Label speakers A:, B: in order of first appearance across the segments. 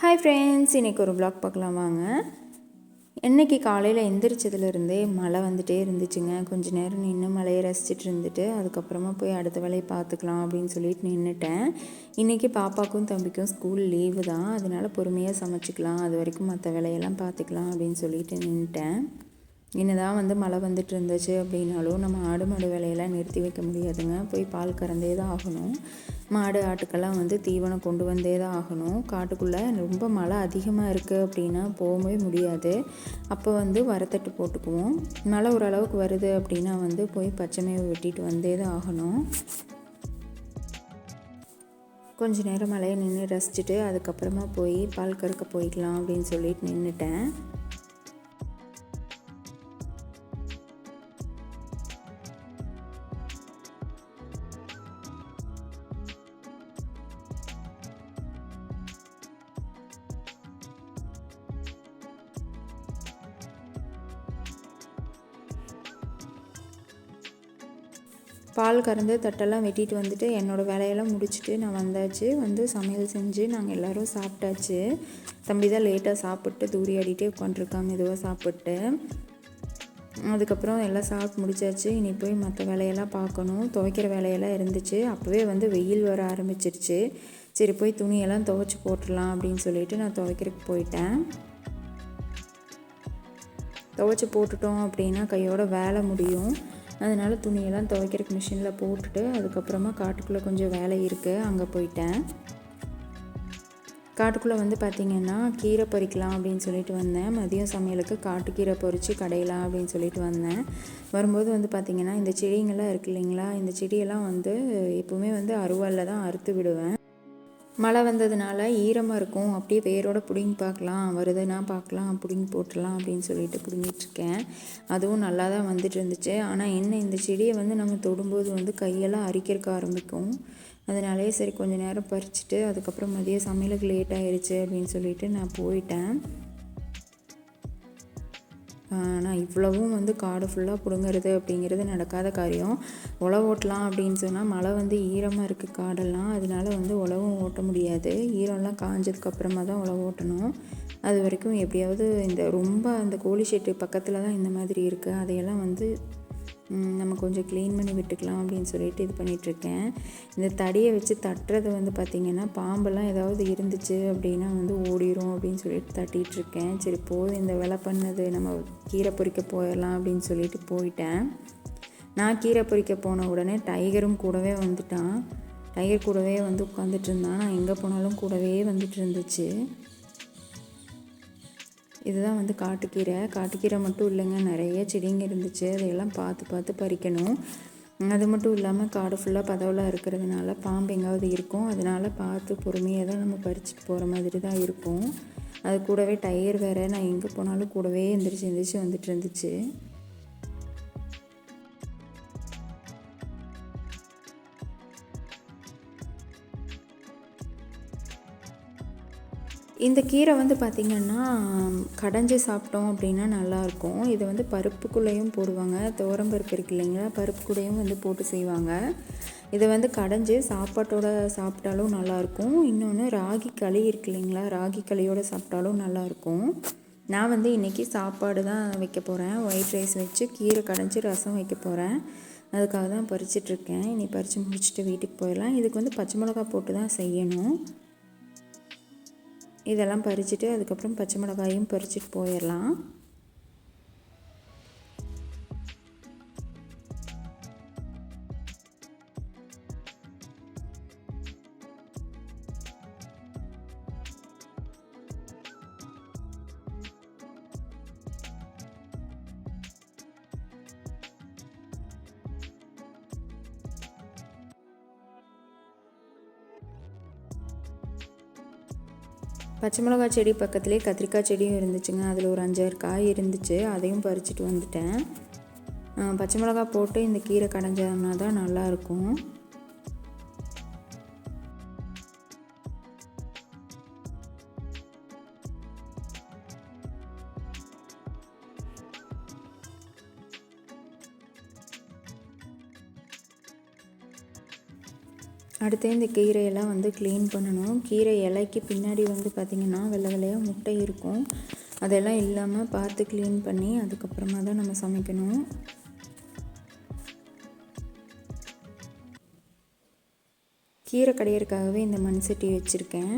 A: Hi friends இன்றைக்கி ஒரு vlog பார்க்கலாம் வாங்க. என்னைக்கு காலையில் எந்திரிச்சதுலேருந்தே மழை வந்துகிட்டே இருந்துச்சுங்க. கொஞ்ச நேரம் நின்று மழையை ரசிச்சிட்டு இருந்துட்டு அதுக்கப்புறமா போய் அடுத்த வேலையை பார்த்துக்கலாம் அப்படின்னு சொல்லிட்டு நின்றுட்டேன் இன்றைக்கி பாப்பாக்கும் தம்பிக்கும் ஸ்கூல் லீவு தான். அதனால் பொறுமையாக சமைச்சிக்கலாம். அது வரைக்கும் மற்ற வேலையெல்லாம் பார்த்துக்கலாம் அப்படின்னு சொல்லிட்டு நின்றுட்டேன் என்னதான் வந்து மழை வந்துட்டு இருந்துச்சு அப்படின்னாலும் நம்ம ஆடு மாடு வேலையெல்லாம் நிறுத்தி வைக்க முடியாதுங்க. போய் பால் கறந்தே தான் ஆகணும். மாடு ஆட்டுக்கெல்லாம் வந்து தீவனம் கொண்டு வந்தே தான் ஆகணும். காட்டுக்குள்ளே ரொம்ப மழை அதிகமாக இருக்குது அப்படின்னா போகவே முடியாது. அப்போ வந்து வரத்தட்டு போட்டுக்குவோம். மழை ஓரளவுக்கு வருது அப்படின்னா வந்து போய் பச்சைமையை வெட்டிட்டு வந்தே தான் ஆகணும். கொஞ்ச நேரம் மழையை நின்று ரசிச்சுட்டு அதுக்கப்புறமா போய் பால் கறக்க போய்க்கலாம் அப்படின்னு சொல்லிட்டு நின்றுட்டேன் பால் கறந்து தட்டெல்லாம் வெட்டிட்டு வந்துட்டு என்னோடய வேலையெல்லாம் முடிச்சுட்டு நான் வந்தாச்சு. வந்து சமையல் செஞ்சு நாங்கள் எல்லோரும் சாப்பிட்டாச்சு. தம்பி தான் லேட்டாக சாப்பிட்டு தூரி ஆடிட்டே உட்காந்துருக்காங்க. இதுவாக சாப்பிட்டு. அதுக்கப்புறம் எல்லாம் சாப்பிட்டு முடிச்சாச்சு. இனி போய் மற்ற வேலையெல்லாம் பார்க்கணும். துவைக்கிற வேலையெல்லாம் இருந்துச்சு. அப்போவே வந்து வெயில் வர ஆரம்பிச்சிருச்சு. சரி போய் துணியெல்லாம் துவைச்சி போட்டுடலாம் அப்படின்னு சொல்லிட்டு நான் துவைக்கிறதுக்கு போயிட்டேன். துவைச்சி போட்டுட்டோம் அப்படின்னா கையோட வேலை முடியும். அதனால் துணியெல்லாம் துவைக்கிறதுக்கு மிஷினில் போட்டுட்டு அதுக்கப்புறமா காட்டுக்குள்ளே கொஞ்சம் வேலை இருக்குது அங்கே போயிட்டேன். காட்டுக்குள்ளே வந்து பார்த்திங்கன்னா கீரை பறிக்கலாம் அப்படின்னு சொல்லிட்டு வந்தேன். மதியம் சமையலுக்கு காட்டுக்கீரை பறித்து கடையலாம் அப்படின்னு சொல்லிட்டு வந்தேன். வரும்போது வந்து பார்த்திங்கன்னா இந்த செடிங்கள்லாம் இருக்கு இல்லைங்களா? இந்த செடியெல்லாம் வந்து எப்போவுமே வந்து அருவாளில் தான் அறுத்து விடுவேன். மழை வந்ததுனால ஈரமாக இருக்கும். அப்படியே வேரோட பிடுங்கி பார்க்கலாம். வருதுன்னா பார்க்கலாம். பிடுங்கி போட்டுடலாம் அப்படின்னு சொல்லிட்டு பிடுங்கிட்டுருக்கேன் அதுவும் நல்லா தான் வந்துட்டு இருந்துச்சு. ஆனால் என்ன இந்த செடியை வந்து நம்ம தொடும்போது வந்து கையெல்லாம் அரிக்கிறக்க ஆரம்பிக்கும். அதனாலே சரி கொஞ்சம் நேரம் பறிச்சுட்டு அதுக்கப்புறம் மதியம் சமையலுக்கு லேட் ஆயிடுச்சு அப்படின்னு சொல்லிட்டு நான் போயிட்டேன். ஆனால் இவ்வளவும் வந்து காடு ஃபுல்லாக பிடுங்கிறது அப்படிங்கிறது நடக்காத காரியம். உழவு ஓட்டலாம் அப்படின்னு சொன்னால் மழை வந்து ஈரமாக இருக்குது காடெல்லாம். அதனால வந்து உழவும் ஓட்ட முடியாது. ஈரம்லாம் காஞ்சதுக்கப்புறமா தான் உழவு ஓட்டணும். அது வரைக்கும் எப்படியாவது இந்த ரொம்ப அந்த கோழி ஷெட்டு பக்கத்தில் தான் இந்த மாதிரி இருக்குது அதையெல்லாம் வந்து நம்ம கொஞ்சம் க்ளீன் பண்ணி விட்டுக்கலாம் அப்படின்னு சொல்லிட்டு இது பண்ணிகிட்ருக்கேன் இந்த தடியை வச்சு தட்டுறது வந்து பார்த்திங்கன்னா பாம்பெல்லாம் ஏதாவது இருந்துச்சு அப்படின்னா வந்து ஓடிரும் அப்படின்னு சொல்லிட்டு தட்டிகிட்ருக்கேன் சரி போதும் இந்த வேலை பண்ணது நம்ம கீரை பொறிக்க போயிடலாம் அப்படின்னு சொல்லிட்டு போயிட்டேன். நான் கீரை பொறிக்க போன உடனே டைகரும் கூடவே வந்துட்டான். டைகர் கூடவே வந்து உட்காந்துட்டு இருந்தான். நான் எங்கே போனாலும் கூடவே வந்துட்டு இருந்துச்சு. இதுதான் வந்து காட்டுக்கீரை. காட்டுக்கீரை மட்டும் இல்லைங்க நிறைய செடிங்க இருந்துச்சு. அதையெல்லாம் பார்த்து பார்த்து பறிக்கணும். அது மட்டும் இல்லாமல் காடு ஃபுல்லாக பதவலாக இருக்கிறதுனால பாம்பு எங்காவது இருக்கும். அதனால் பார்த்து பொறுமையாக தான் நம்ம பறிச்சுட்டு போகிற மாதிரி தான் இருக்கும். அது கூடவே டயர் வேறு நான் எங்கே போனாலும் கூடவே எந்திரிச்சு எந்திரிச்சு வந்துட்டு இருந்துச்சு. இந்த கீரை வந்து பார்த்திங்கன்னா கடைஞ்சி சாப்பிட்டோம் அப்படின்னா நல்லாயிருக்கும். இதை வந்து பருப்புக்குள்ளேயும் போடுவாங்க. துவரம்பருப்பு இருக்கு இல்லைங்களா? பருப்புக்குள்ளேயும் வந்து போட்டு செய்வாங்க. இதை வந்து கடைஞ்சி சாப்பாட்டோட சாப்பிட்டாலும் நல்லாயிருக்கும். இன்னொன்று ராகி களி இருக்கு இல்லைங்களா? ராகி களியோடு சாப்பிட்டாலும் நல்லாயிருக்கும். நான் வந்து இன்றைக்கி சாப்பாடு தான் வைக்க போகிறேன் ஒயிட் ரைஸ் வச்சு கீரை கடைஞ்சி ரசம் வைக்க போகிறேன் அதுக்காக தான் பறிச்சிட்ருக்கேன் இனி பறித்து முடிச்சுட்டு வீட்டுக்கு போயிடலாம். இதுக்கு வந்து பச்சை மிளகா போட்டு தான் செய்யணும். இதெல்லாம் பறிச்சுட்டு அதுக்கப்புறம் பச்சை மிளகாயும் பறிச்சுட்டு போயிடலாம். பச்சை மிளகா செடி பக்கத்துலேயே கத்திரிக்காய் செடியும் இருந்துச்சுங்க. அதில் ஒரு அஞ்சாறு காய் இருந்துச்சு. அதையும் பறிச்சுட்டு வந்துட்டேன். பச்சை மிளகா போட்டு இந்த கீரை கடைஞ்சோம்னா தான் நல்லாயிருக்கும். அடுத்து இந்த கீரையெல்லாம் வந்து க்ளீன் பண்ணணும். கீரை இலைக்கு பின்னாடி வந்து பார்த்திங்கன்னா வெள்ளை வெள்ளையாக முட்டை இருக்கும். அதெல்லாம் இல்லாமல் பார்த்து க்ளீன் பண்ணி அதுக்கப்புறமா தான் நம்ம சமைக்கணும். கீரை கடையிறதுக்காகவே இந்த மண் சட்டி வச்சுருக்கேன்.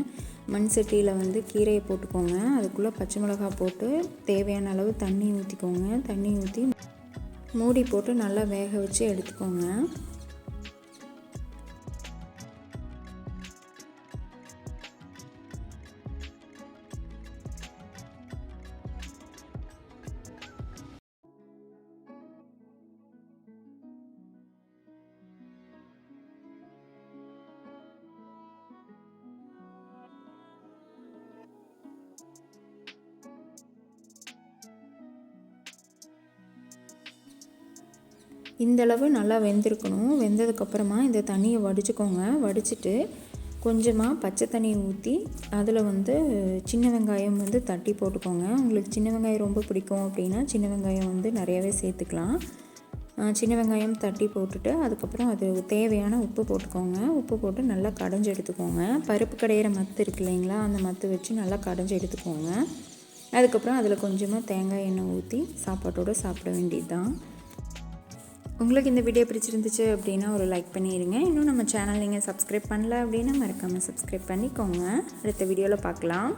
A: மண் சட்டியில் வந்து கீரையை போட்டுக்கோங்க. அதுக்குள்ளே பச்சை மிளகாய் போட்டு தேவையான அளவு தண்ணி ஊற்றிக்கோங்க தண்ணி ஊற்றி மூடி போட்டு நல்லா வேக வச்சு எடுத்துக்கோங்க. இந்தளவு நல்லா வெந்திருக்கணும். வெந்ததுக்கப்புறமா இந்த தண்ணியை வடிச்சுக்கோங்க. வடிச்சிட்டு கொஞ்சமாக பச்சை தண்ணி ஊற்றி அதில் வந்து சின்ன வெங்காயம் வந்து தட்டி போட்டுக்கோங்க. உங்களுக்கு சின்ன வெங்காயம் ரொம்ப பிடிக்கும் அப்படின்னா சின்ன வெங்காயம் வந்து நிறையவே சேர்த்துக்கலாம். சின்ன வெங்காயம் தட்டி போட்டுட்டு அதுக்கப்புறம் அது தேவையான உப்பு போட்டுக்கோங்க. உப்பு போட்டு நல்லா கடைஞ்சி எடுத்துக்கோங்க. பருப்பு கடையிற மத்து இருக்கு இல்லைங்களா அந்த மத்து வச்சு நல்லா கடைஞ்சி எடுத்துக்கோங்க. அதுக்கப்புறம் அதில் கொஞ்சமாக தேங்காய் எண்ணெய் ஊற்றி சாப்பாட்டோடு சாப்பிட வேண்டியது தான் உங்களுக்கு இந்த வீடியோ பிடிச்சிருந்துச்சு அப்படின்னா ஒரு லைக் பண்ணிடுங்க இன்னும் நம்ம சேனல் நீங்கள் சப்ஸ்கிரைப் பண்ணல அப்படின்னா மறக்காமல் சப்ஸ்கிரைப் பண்ணிக்கோங்க. அடுத்த வீடியோவில் பார்க்கலாம்.